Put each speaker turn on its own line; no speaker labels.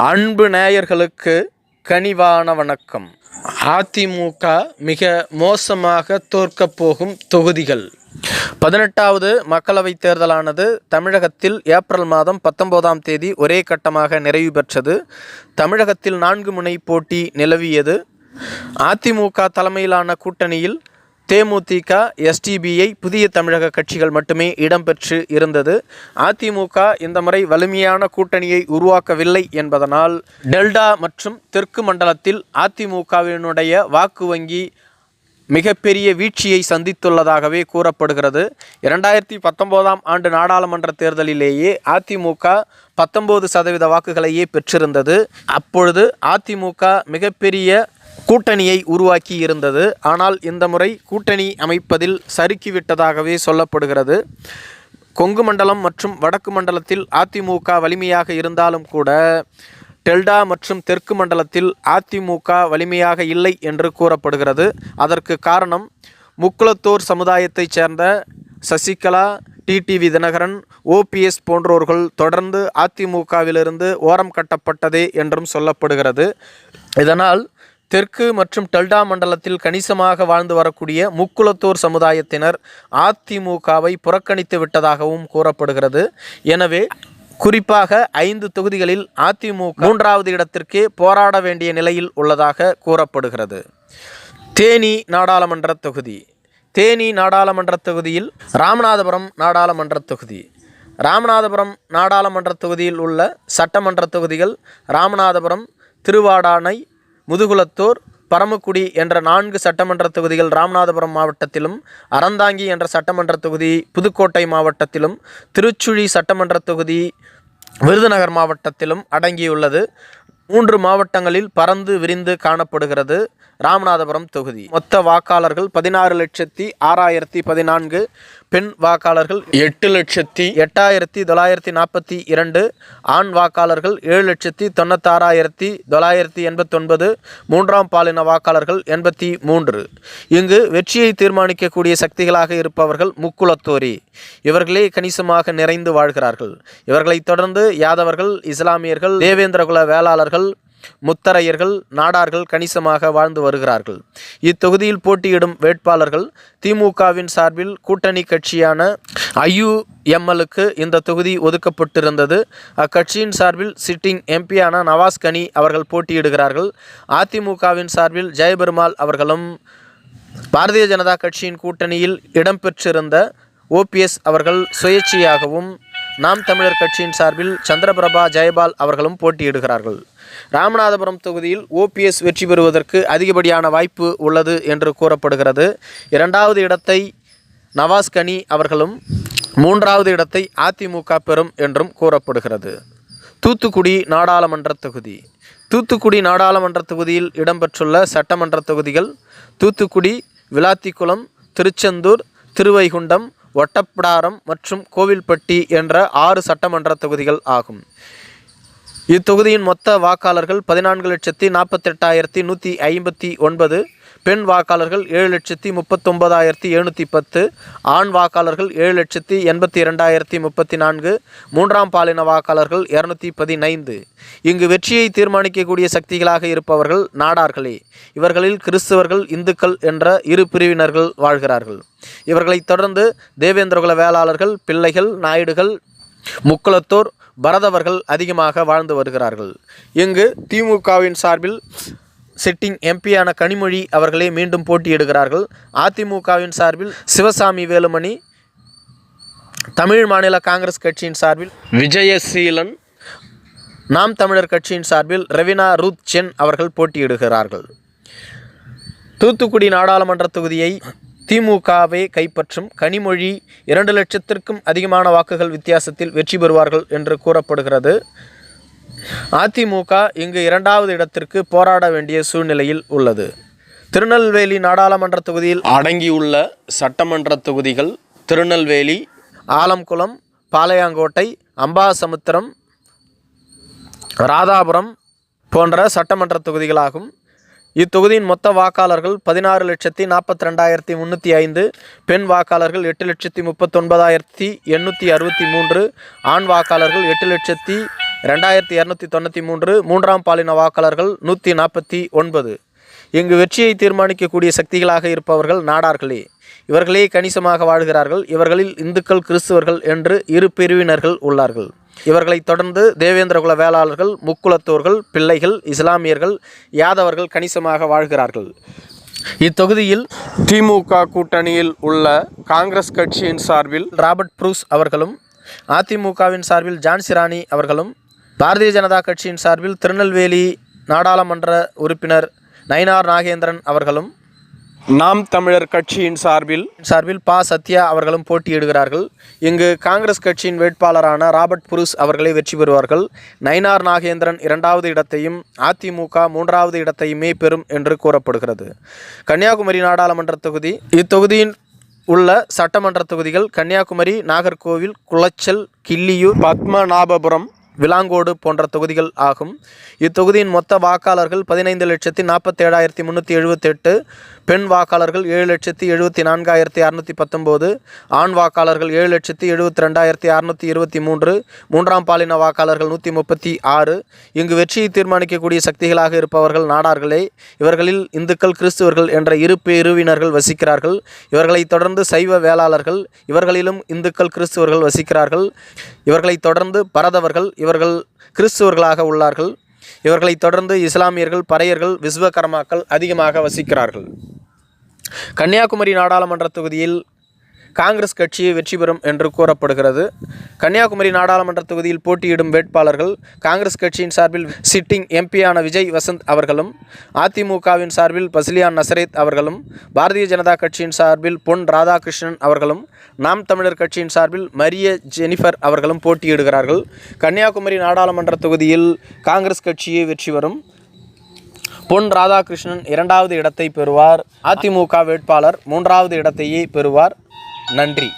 அன்பு நேயர்களுக்கு கனிவான வணக்கம். அதிமுக மிக மோசமாக தோற்கப் போகும் தொகுதிகள். பதினெட்டாவது மக்களவைத் தேர்தலானது தமிழகத்தில் ஏப்ரல் மாதம் பத்தொன்பதாம் தேதி ஒரே கட்டமாக நிறைவு பெற்றது. தமிழகத்தில் நான்கு முனை போட்டி நிலவியது. அதிமுக தலைமையிலான கூட்டணியில் தேமுதிக எஸ்டிபிஐ புதிய தமிழக கட்சிகள் மட்டுமே இடம்பெற்று இருந்தது. அதிமுக இந்த முறை வலிமையான கூட்டணியை உருவாக்கவில்லை என்பதனால் டெல்டா மற்றும் தெற்கு மண்டலத்தில் அதிமுகவினுடைய வாக்கு வங்கி மிகப்பெரிய வீழ்ச்சியை சந்தித்துள்ளதாகவே கூறப்படுகிறது. இரண்டாயிரத்தி பத்தொம்போதாம் ஆண்டு நாடாளுமன்ற தேர்தலிலேயே அதிமுக பத்தொம்போது சதவீத வாக்குகளையே பெற்றிருந்தது. அப்பொழுது அதிமுக மிகப்பெரிய கூட்டணியை உருவாக்கி இருந்தது. ஆனால் இந்த முறை கூட்டணி அமைப்பதில் சறுக்கிவிட்டதாகவே சொல்லப்படுகிறது. கொங்கு மண்டலம் மற்றும் வடக்கு மண்டலத்தில் அதிமுக வலிமையாக இருந்தாலும் கூட டெல்டா மற்றும் தெற்கு மண்டலத்தில் அதிமுக வலிமையாக இல்லை என்று கூறப்படுகிறது. அதற்கு காரணம் முக்குளத்தூர் சமுதாயத்தைச் சேர்ந்த சசிகலா டிடிவி தினகரன் ஓபிஎஸ் போன்றோர்கள் தொடர்ந்து அதிமுகவிலிருந்து ஓரம் கட்டப்பட்டதே என்றும் சொல்லப்படுகிறது. இதனால் தெற்கு மற்றும் டெல்டா மண்டலத்தில் கணிசமாக வாழ்ந்து வரக்கூடிய முக்குளத்தூர் சமுதாயத்தினர் அதிமுகவை புறக்கணித்து விட்டதாகவும் கூறப்படுகிறது. எனவே குறிப்பாக ஐந்து தொகுதிகளில் அதிமுக மூன்றாவது இடத்திற்கே போராட வேண்டிய நிலையில் உள்ளதாக கூறப்படுகிறது. தேனி நாடாளுமன்ற தொகுதி. தேனி நாடாளுமன்ற தொகுதியில் ராமநாதபுரம் நாடாளுமன்ற தொகுதி. ராமநாதபுரம் நாடாளுமன்ற தொகுதியில் உள்ள சட்டமன்ற தொகுதிகள் ராமநாதபுரம் திருவாடானை முதுகுளத்தூர் பரமக்குடி என்ற நான்கு சட்டமன்ற தொகுதிகள் ராமநாதபுரம் மாவட்டத்திலும் அறந்தாங்கி என்ற சட்டமன்ற தொகுதி புதுக்கோட்டை மாவட்டத்திலும் திருச்சுழி சட்டமன்ற தொகுதி விருதுநகர் மாவட்டத்திலும் அடங்கியுள்ளது. மூன்று மாவட்டங்களில் பறந்து விரிந்து காணப்படுகிறது ராமநாதபுரம் தொகுதி. மொத்த வாக்காளர்கள் பதினாறு லட்சத்தி ஆறாயிரத்தி பதினான்கு பெண் வாக்காளர்கள் எட்டு லட்சத்தி எட்டாயிரத்தி தொள்ளாயிரத்தி நாற்பத்தி இரண்டு ஆண் வாக்காளர்கள் ஏழு லட்சத்தி தொண்ணூத்தாறாயிரத்தி தொள்ளாயிரத்தி எண்பத்தொன்பது மூன்றாம் பாலின வாக்காளர்கள் எண்பத்தி மூன்று. இங்கு வெற்றியை தீர்மானிக்கக்கூடிய சக்திகளாக இருப்பவர்கள் முக்குளத்தோரி. இவர்களே கணிசமாக நிறைந்து வாழ்கிறார்கள். இவர்களைத் தொடர்ந்து யாதவர்கள் இஸ்லாமியர்கள் தேவேந்திரகுல வேளாளர்கள் முத்தரையர்கள் நாடார்கள் கணிசமாக வாழ்ந்து வருகிறார்கள். இத்தொகுதியில் போட்டியிடும் வேட்பாளர்கள் திமுகவின் சார்பில் கூட்டணி கட்சியான ஐயுஎம்எலுக்கு இந்த தொகுதி ஒதுக்கப்பட்டிருந்தது. அக்கட்சியின் சார்பில் சிட்டிங் எம்பியான நவாஸ் கனி அவர்கள் போட்டியிடுகிறார்கள். அதிமுகவின் சார்பில் ஜெயபெருமாள் அவர்களும் பாரதிய ஜனதா கட்சியின் கூட்டணியில் இடம்பெற்றிருந்த ஓபிஎஸ் அவர்கள் சுயேட்சையாகவும் நாம் தமிழர் கட்சியின் சார்பில் சந்திரபிரபா ஜெயபால் அவர்களும் போட்டியிடுகிறார்கள். ராமநாதபுரம் தொகுதியில் ஓபிஎஸ் வெற்றி பெறுவதற்கு அதிகப்படியான வாய்ப்பு உள்ளது என்று கூறப்படுகிறது. இரண்டாவது இடத்தை நவாஸ் கனி அவர்களும் மூன்றாவது இடத்தை அதிமுக பெறும் என்றும் கூறப்படுகிறது. தூத்துக்குடி நாடாளுமன்ற தொகுதி. தூத்துக்குடி நாடாளுமன்ற தொகுதியில் இடம்பெற்றுள்ள சட்டமன்ற தொகுதிகள் தூத்துக்குடி விளாத்திக்குளம் திருச்செந்தூர் திருவைகுண்டம் ஒட்டப்பிடாரம் மற்றும் கோவில்பட்டி என்ற ஆறு சட்டமன்ற தொகுதிகள் ஆகும். இத்தொகுதியின் மொத்த வாக்காளர்கள் பதினான்கு லட்சத்தி நாற்பத்தெட்டாயிரத்தி நூற்றி ஐம்பத்தி ஒன்பது பெண் வாக்காளர்கள் ஏழு லட்சத்தி முப்பத்தொன்பதாயிரத்தி எழுநூற்றி பத்து ஆண் வாக்காளர்கள் ஏழு லட்சத்தி எண்பத்தி இரண்டாயிரத்தி முப்பத்தி நான்கு மூன்றாம் பாலின வாக்காளர்கள் இரநூத்தி பதினைந்து. இங்கு வெற்றியை தீர்மானிக்கக்கூடிய சக்திகளாக இருப்பவர்கள் நாடார்களே. இவர்களில் கிறிஸ்தவர்கள் இந்துக்கள் என்ற இரு பிரிவினர்கள் வாழ்கிறார்கள். இவர்களைத் தொடர்ந்து தேவேந்திரகுல வேளாளர்கள் பிள்ளைகள் நாயுடுகள் முக்குளத்தோர் பரதவர்கள் அதிகமாக வாழ்ந்து வருகிறார்கள். இங்கு திமுகவின் சார்பில் சிட்டிங் எம்பியான கனிமொழி அவர்களே மீண்டும் போட்டியிடுகிறார்கள். அதிமுகவின் சார்பில் சிவசாமி வேலுமணி தமிழ் மாநில காங்கிரஸ் கட்சியின் சார்பில் விஜயசீலன் நாம் தமிழர் கட்சியின் சார்பில் ரவினா ரூத் சென் அவர்கள் போட்டியிடுகிறார்கள். தூத்துக்குடி நாடாளுமன்ற தொகுதியை திமுகவே கைப்பற்றும் கனிமொழி இரண்டு லட்சத்திற்கும் அதிகமான வாக்குகள் வித்தியாசத்தில் வெற்றி பெறுவார்கள் என்று கூறப்படுகிறது. அதிமுக இங்கு இரண்டாவது இடத்திற்கு போராட வேண்டிய சூழ்நிலையில் உள்ளது. திருநெல்வேலி நாடாளுமன்ற தொகுதியில் அடங்கியுள்ள சட்டமன்ற தொகுதிகள் திருநெல்வேலி ஆலம்குளம் பாளையங்கோட்டை அம்பாசமுத்திரம் ராதாபுரம் போன்ற சட்டமன்ற தொகுதிகளாகும். இத்தொகுதியின் மொத்த வாக்காளர்கள் பதினாறு லட்சத்தி நாற்பத்தி ரெண்டாயிரத்தி முந்நூற்றி ஐந்து பெண் வாக்காளர்கள் எட்டு லட்சத்தி முப்பத்தொன்பதாயிரத்தி எண்ணூற்றி அறுபத்தி மூன்று ஆண் வாக்காளர்கள் எட்டு லட்சத்தி ரெண்டாயிரத்தி இரநூத்தி தொண்ணூற்றி மூன்று மூன்றாம் பாலின வாக்காளர்கள் நூற்றி நாற்பத்தி ஒன்பது. இங்கு வெற்றியை தீர்மானிக்கக்கூடிய சக்திகளாக இருப்பவர்கள் நாடார்களே. இவர்களே கணிசமாக வாழ்கிறார்கள். இவர்களில் இந்துக்கள் கிறிஸ்துவர்கள் என்று இரு பிரிவினர்கள் உள்ளார்கள். இவர்களைத் தொடர்ந்து தேவேந்திரகுல வேளாளர்கள் முக்குலத்தோர்கள் பிள்ளைகள் இஸ்லாமியர்கள் யாதவர்கள் கணிசமாக வாழ்கிறார்கள். இத்தொகுதியில் திமுக கூட்டணியில் உள்ள காங்கிரஸ் கட்சியின் சார்பில் ராபர்ட் ப்ரூஸ் அவர்களும் அதிமுகவின் சார்பில் ஜான்சிராணி அவர்களும் பாரதிய ஜனதா கட்சியின் சார்பில் திருநெல்வேலி நாடாளுமன்ற உறுப்பினர் நயினார் நாகேந்திரன் அவர்களும் நாம் தமிழர் கட்சியின் சார்பில் சார்பில் பா. சத்யா அவர்களும் போட்டியிடுகிறார்கள். இங்கு காங்கிரஸ் கட்சியின் வேட்பாளரான ராபர்ட் புருஸ் அவர்களே வெற்றி பெறுவார்கள். நயினார் நாகேந்திரன் இரண்டாவது இடத்தையும் அதிமுக மூன்றாவது இடத்தையுமே பெறும் என்று கூறப்படுகிறது. கன்னியாகுமரி நாடாளுமன்ற தொகுதி இத்தொகுதியின் உள்ள சட்டமன்ற தொகுதிகள் கன்னியாகுமரி நாகர்கோவில் குளச்சல் கிள்ளியூர் பத்மநாபபுரம் விலாங்கோடு போன்ற தொகுதிகள் ஆகும். இத்தொகுதியின் மொத்த வாக்காளர்கள் பதினைந்து லட்சத்தி நாற்பத்தேழாயிரத்தி முந்நூற்றி எழுபத்தெட்டு பெண் வாக்காளர்கள் ஏழு லட்சத்தி எழுபத்தி நான்காயிரத்தி அறுநூற்றி பத்தொம்போது ஆண் வாக்காளர்கள் ஏழு லட்சத்தி எழுபத்தி ரெண்டாயிரத்தி அறுநூற்றி இருபத்தி மூன்று மூன்றாம் பாலின வாக்காளர்கள் நூற்றி முப்பத்தி ஆறு. இங்கு வெற்றியை தீர்மானிக்கக்கூடிய சக்திகளாக இருப்பவர்கள் நாடார்களே. இவர்களில் இந்துக்கள் கிறிஸ்துவர்கள் என்ற இரு பிரிவினர்கள் வசிக்கிறார்கள். இவர்களைத் தொடர்ந்து சைவ வேளாளர்கள் இவர்களிலும் இந்துக்கள் கிறிஸ்துவர்கள் வசிக்கிறார்கள். இவர்களை தொடர்ந்து பரதவர்கள் இவர்கள் கிறிஸ்துவர்களாக உள்ளார்கள். இவர்களை தொடர்ந்து இஸ்லாமியர்கள் பறையர்கள் விஸ்வகர்மாக்கள் அதிகமாக வசிக்கிறார்கள். கன்னியாகுமரி நாடாளுமன்ற தொகுதியில் காங்கிரஸ் கட்சி வெற்றி பெறும் என்று கூறப்படுகிறது. கன்னியாகுமரி நாடாளுமன்ற தொகுதியில் போட்டியிடும் வேட்பாளர்கள் காங்கிரஸ் கட்சியின் சார்பில் சிட்டிங் எம்பியான விஜய் வசந்த் அவர்களும் அதிமுகவின் சார்பில் பசிலியான் நசரேத் அவர்களும் பாரதிய ஜனதா கட்சியின் சார்பில் பொன் ராதாகிருஷ்ணன் அவர்களும் நாம் தமிழர் கட்சியின் சார்பில் மரிய ஜெனிஃபர் அவர்களும் போட்டியிடுகிறார்கள். கன்னியாகுமரி நாடாளுமன்ற தொகுதியில் காங்கிரஸ் கட்சியே வெற்றி வரும் பொன் ராதாகிருஷ்ணன் இரண்டாவது இடத்தை பெறுவார். அதிமுக வேட்பாளர் மூன்றாவது இடத்தையே பெறுவார். நன்றி.